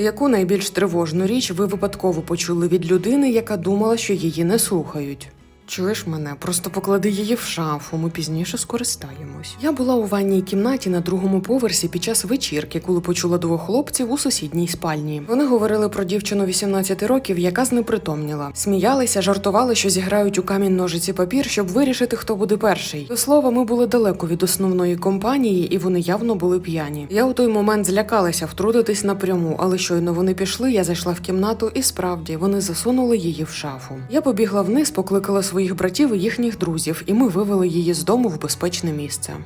Яку найбільш тривожну річ ви випадково почули від людини, яка думала, що її не слухають? Чуєш мене, просто поклади її в шафу, ми пізніше скористаємось. Я була у ванній кімнаті на другому поверсі під час вечірки, коли почула двох хлопців у сусідній спальні. Вони говорили про дівчину 18 років, яка знепритомніла. Сміялися, жартували, що зіграють у камінь ножиці папір, щоб вирішити, хто буде перший. До слова, ми були далеко від основної компанії, і вони явно були п'яні. Я у той момент злякалася втрутитись напряму, але щойно вони пішли, я зайшла в кімнату, і справді вони засунули її в шафу. Я побігла вниз, покликала своїх братів і їхніх друзів, і ми вивели її з дому в безпечне місце.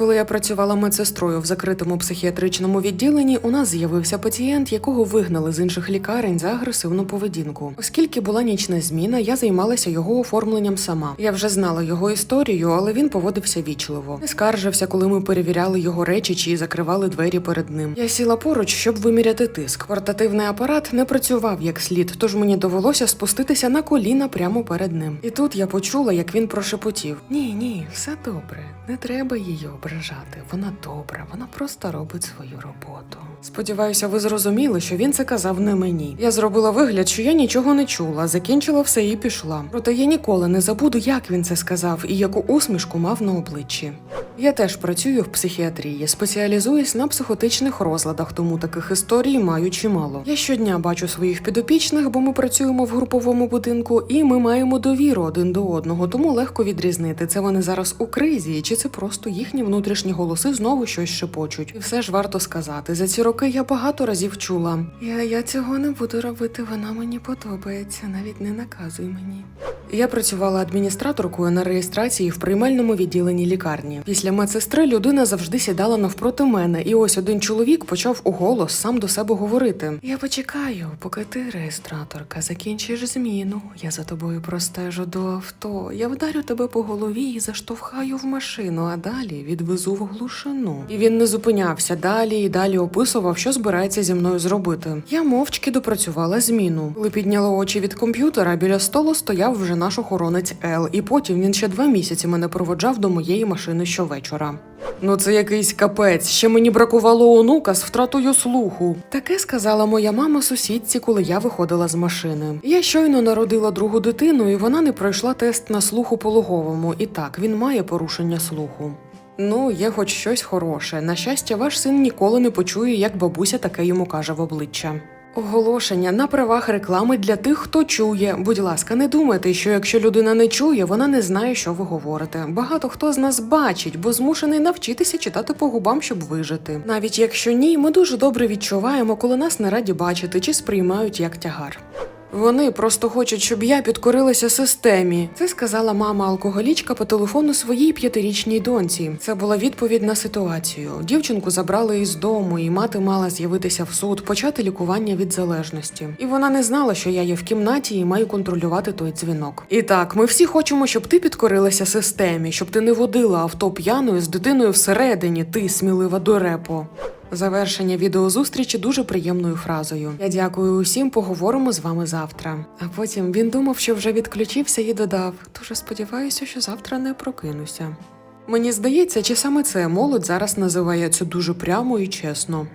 Коли я працювала медсестрою в закритому психіатричному відділенні, у нас з'явився пацієнт, якого вигнали з інших лікарень за агресивну поведінку. Оскільки була нічна зміна, я займалася його оформленням сама. Я вже знала його історію, але він поводився вічливо. Не скаржився, коли ми перевіряли його речі чи закривали двері перед ним. Я сіла поруч, щоб виміряти тиск. Портативний апарат не працював як слід, тож мені довелося спуститися на коліна прямо перед ним. І тут я почула, як він прошепотів: Ні, ні, все добре, не треба її ображати. Вона добра, вона просто робить свою роботу. Сподіваюся, ви зрозуміли, що він це казав не мені. Я зробила вигляд, що я нічого не чула, закінчила все і пішла. Проте я ніколи не забуду, як він це сказав і яку усмішку мав на обличчі. Я теж працюю в психіатрії, спеціалізуюсь на психотичних розладах, тому таких історій маю чимало. Я щодня бачу своїх підопічних, бо ми працюємо в груповому будинку, і ми маємо довіру один до одного, тому легко відрізнити, це вони зараз у кризі, чи це просто їхні внутрішні голоси знову щось шепочуть. І все ж варто сказати. За ці роки я багато разів чула. Я, я цього не буду робити, вона мені подобається, навіть не наказуй мені. Я працювала адміністраторкою на реєстрації в приймальному відділенні лікарні. Після медсестри людина завжди сідала навпроти мене, і ось один чоловік почав у голос сам до себе говорити: Я почекаю, поки ти, реєстраторка, закінчиш зміну. Я за тобою простежу до авто. Я вдарю тебе по голові і заштовхаю в машину, а далі відвезу в глушину. І він не зупинявся далі і далі описував, що збирається зі мною зробити. Я мовчки допрацювала зміну. Коли підняла очі від комп'ютера, біля столу стояв вже наш охоронець Ел, і потім він ще два місяці мене проводжав до моєї машини щовечора. Ну це якийсь капець. Ще мені бракувало онука з втратою слуху. Таке сказала моя мама сусідці, коли я виходила з машини. Я щойно народила другу дитину, і вона не пройшла тест на слух у пологовому. І так, він має порушення слуху. Ну, є хоч щось хороше. На щастя, ваш син ніколи не почує, як бабуся таке йому каже в обличчя. Оголошення на правах реклами для тих, хто чує. Будь ласка, не думайте, що якщо людина не чує, вона не знає, що ви говорите. Багато хто з нас бачить, бо змушений навчитися читати по губам, щоб вижити. Навіть якщо ні, ми дуже добре відчуваємо, коли нас не раді бачити чи сприймають як тягар. Вони просто хочуть, щоб я підкорилася системі. Це сказала мама алкоголічка по телефону своїй п'ятирічній доньці. Це була відповідь на ситуацію. Дівчинку забрали із дому, і мати мала з'явитися в суд, почати лікування від залежності. І вона не знала, що я є в кімнаті і маю контролювати той дзвінок. І так, ми всі хочемо, щоб ти підкорилася системі, щоб ти не водила авто п'яною з дитиною всередині. Ти смілива дурепо. Завершення відеозустрічі дуже приємною фразою. Я дякую усім, поговоримо з вами завтра. А потім він думав, що вже відключився і додав: дуже сподіваюся, що завтра не прокинуся. Мені здається, чи саме це молодь зараз називає це дуже прямо і чесно.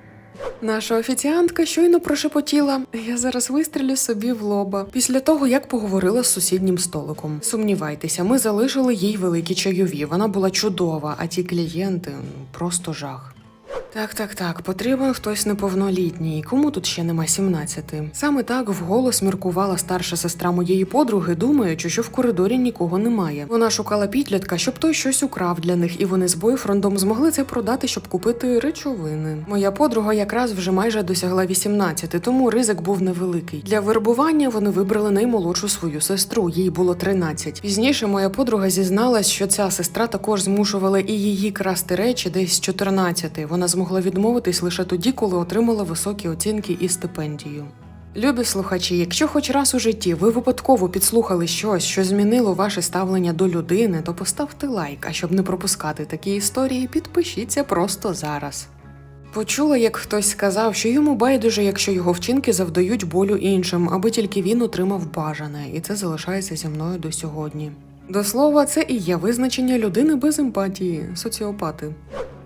Наша офіціантка щойно прошепотіла. Я зараз вистрілю собі в лоба після того, як поговорила з сусіднім столиком. Сумнівайтеся, ми залишили їй великі чайові. Вона була чудова, а ті клієнти просто жах. Так, так, так, потрібен хтось неповнолітній. Кому тут ще нема 17? Саме так вголос міркувала старша сестра моєї подруги, думаючи, що в коридорі нікого немає. Вона шукала підлітка, щоб той щось украв для них, і вони з бойфрендом змогли це продати, щоб купити речовини. Моя подруга якраз вже майже досягла 18, тому ризик був невеликий. Для вербування вони вибрали наймолодшу свою сестру, їй було 13. Пізніше моя подруга зізналась, що ця сестра також змушувала і її красти речі десь з 14. Вона змогла відмовитись лише тоді, коли отримала високі оцінки і стипендію. Любі слухачі, якщо хоч раз у житті ви випадково підслухали щось, що змінило ваше ставлення до людини, то поставте лайк, а щоб не пропускати такі історії, підпишіться просто зараз. Почула, як хтось сказав, що йому байдуже, якщо його вчинки завдають болю іншим, аби тільки він отримав бажане, і це залишається зі мною до сьогодні. До слова, це і є визначення людини без емпатії, соціопати.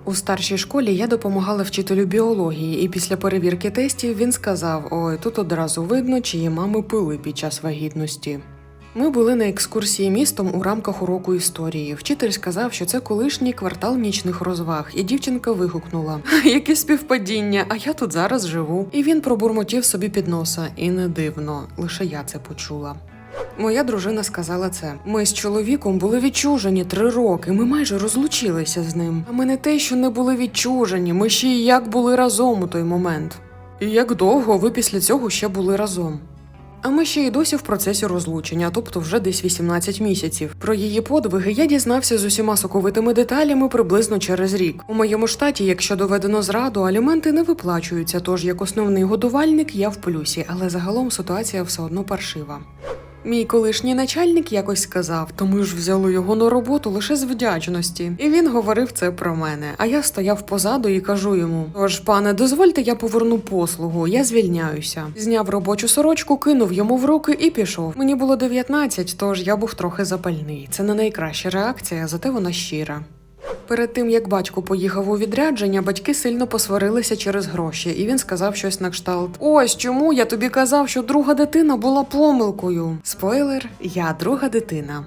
У старшій школі я допомагала вчителю біології, і після перевірки тестів він сказав: Ой, тут одразу видно, чиї мами пили під час вагітності. Ми були на екскурсії містом у рамках уроку історії. Вчитель сказав, що це колишній квартал нічних розваг, і дівчинка вигукнула: Яке співпадіння, а я тут зараз живу. І він пробурмотів собі під носа, і не дивно, лише я це почула. Моя дружина сказала це. Ми з чоловіком були відчужені три роки. Ми майже розлучилися з ним. А ми не те, що не були відчужені, ми ще й як були разом у той момент. І як довго ви після цього ще були разом? А ми ще й досі в процесі розлучення, тобто вже десь 18 місяців. Про її подвиги я дізнався з усіма соковитими деталями приблизно через рік. У моєму штаті, якщо доведено зраду, аліменти не виплачуються. Тож як основний годувальник я в плюсі, але загалом ситуація все одно паршива. Мій колишній начальник якось сказав, то ми ж взяли його на роботу лише з вдячності. І він говорив це про мене. А я стояв позаду і кажу йому: Тож, пане, дозвольте, я поверну послугу, я звільняюся. Зняв робочу сорочку, кинув йому в руки і пішов. Мені було 19, тож я був трохи запальний. Це не найкраща реакція, зате вона щира. Перед тим як батько поїхав у відрядження, батьки сильно посварилися через гроші, і він сказав щось на кшталт: Ось чому я тобі казав, що друга дитина була помилкою. Спойлер, я друга дитина.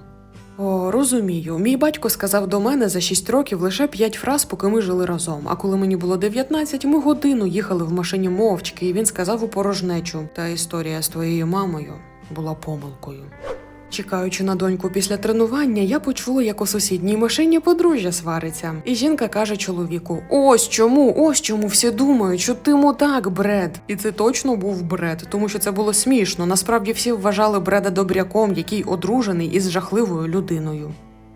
О, розумію. Мій батько сказав до мене за 6 років лише 5 фраз, поки ми жили разом. А коли мені було 19, ми годину їхали в машині мовчки, і він сказав у порожнечу. Та історія з твоєю мамою була помилкою. Чекаючи на доньку після тренування, я почула, як у сусідній машині подружжя свариться. І жінка каже чоловіку: Ось чому, ось чому всі думають, що ти мудак, Бред. І це точно був бред, тому що це було смішно. Насправді всі вважали Бреда добряком, який одружений із жахливою людиною.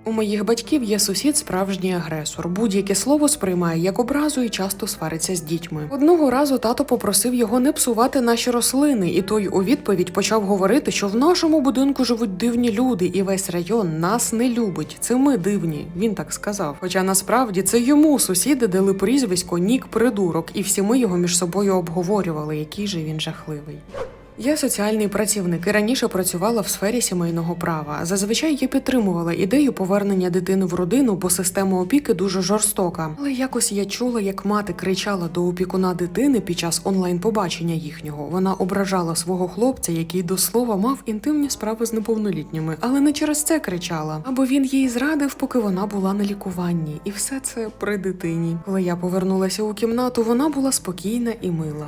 У моїх батьків є сусід справжній агресор. Будь-яке слово сприймає як образу і часто свариться з дітьми. Одного разу тато попросив його не псувати наші рослини, і той у відповідь почав говорити, що в нашому будинку живуть дивні люди, і весь район нас не любить. Це ми дивні. Він так сказав. Хоча насправді це йому сусіди дали прізвисько Нік Придурок, і всі ми його між собою обговорювали, який же він жахливий. Я соціальний працівник і раніше працювала в сфері сімейного права. Зазвичай я підтримувала ідею повернення дитини в родину, бо система опіки дуже жорстока. Але якось я чула, як мати кричала до опікуна дитини під час онлайн-побачення їхнього. Вона ображала свого хлопця, який до слова мав інтимні справи з неповнолітніми, але не через це кричала. Або він їй зрадив, поки вона була на лікуванні, і все це при дитині. Коли я повернулася у кімнату, вона була спокійна і мила.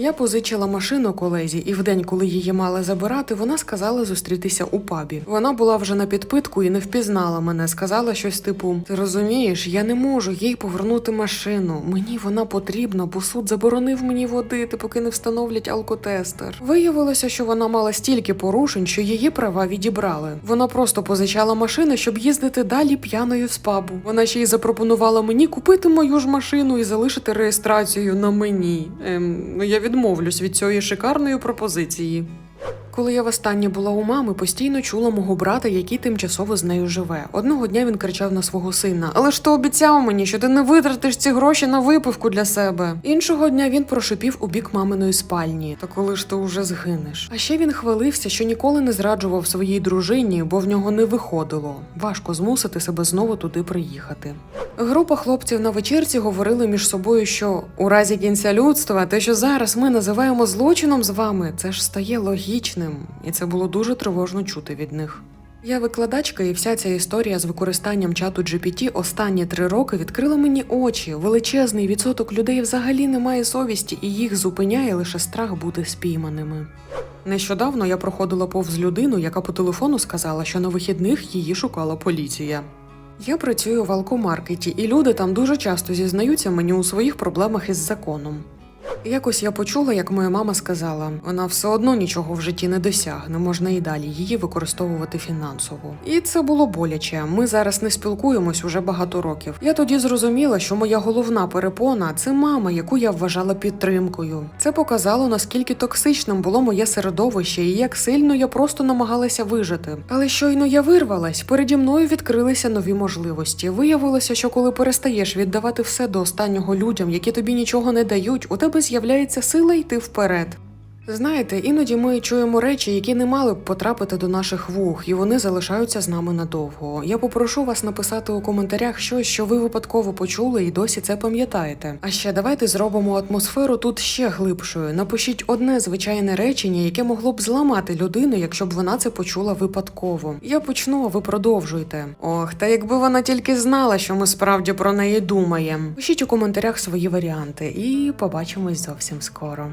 Я позичила машину колезі, і в день, коли її мали забирати, вона сказала зустрітися у пабі. Вона була вже на підпитку і не впізнала мене. Сказала щось типу: Ти розумієш, я не можу їй повернути машину. Мені вона потрібна, бо суд заборонив мені водити, поки не встановлять алкотестер. Виявилося, що вона мала стільки порушень, що її права відібрали. Вона просто позичала машину, щоб їздити далі п'яною з пабу. Вона ще й запропонувала мені купити мою ж машину і залишити реєстрацію на мені. Ем, ну я відмовлюсь від цієї шикарної пропозиції. Коли я востаннє була у мами, постійно чула мого брата, який тимчасово з нею живе. Одного дня він кричав на свого сина: Але ж ти обіцяв мені, що ти не витратиш ці гроші на випивку для себе. Іншого дня він прошипів у бік маминої спальні. Та коли ж ти уже згинеш? А ще він хвалився, що ніколи не зраджував своїй дружині, бо в нього не виходило. Важко змусити себе знову туди приїхати. Група хлопців на вечірці говорили між собою, що у разі кінця людства те, що зараз ми називаємо злочином з вами, це ж стає логічним, і це було дуже тривожно чути від них. Я викладачка, і вся ця історія з використанням чату GPT останні три роки відкрила мені очі. Величезний відсоток людей взагалі не має совісті, і їх зупиняє лише страх бути спійманими. Нещодавно я проходила повз людину, яка по телефону сказала, що на вихідних її шукала поліція. Я працюю в алкомаркеті, і люди там дуже часто зізнаються мені у своїх проблемах із законом. Якось я почула, як моя мама сказала, вона все одно нічого в житті не досягне, можна і далі її використовувати фінансово. І це було боляче. Ми зараз не спілкуємось уже багато років. Я тоді зрозуміла, що моя головна перепона це мама, яку я вважала підтримкою. Це показало наскільки токсичним було моє середовище і як сильно я просто намагалася вижити. Але щойно я вирвалась, переді мною відкрилися нові можливості. Виявилося, що коли перестаєш віддавати все до останнього людям, які тобі нічого не дають, у тебе з'являється сила йти вперед. Знаєте, іноді ми чуємо речі, які не мали б потрапити до наших вух, і вони залишаються з нами надовго. Я попрошу вас написати у коментарях щось, що ви випадково почули і досі це пам'ятаєте. А ще давайте зробимо атмосферу тут ще глибшою. Напишіть одне звичайне речення, яке могло б зламати людину, якщо б вона це почула випадково. Я почну, а ви продовжуйте. Ох, та якби вона тільки знала, що ми справді про неї думаємо. Пишіть у коментарях свої варіанти, і побачимось зовсім скоро.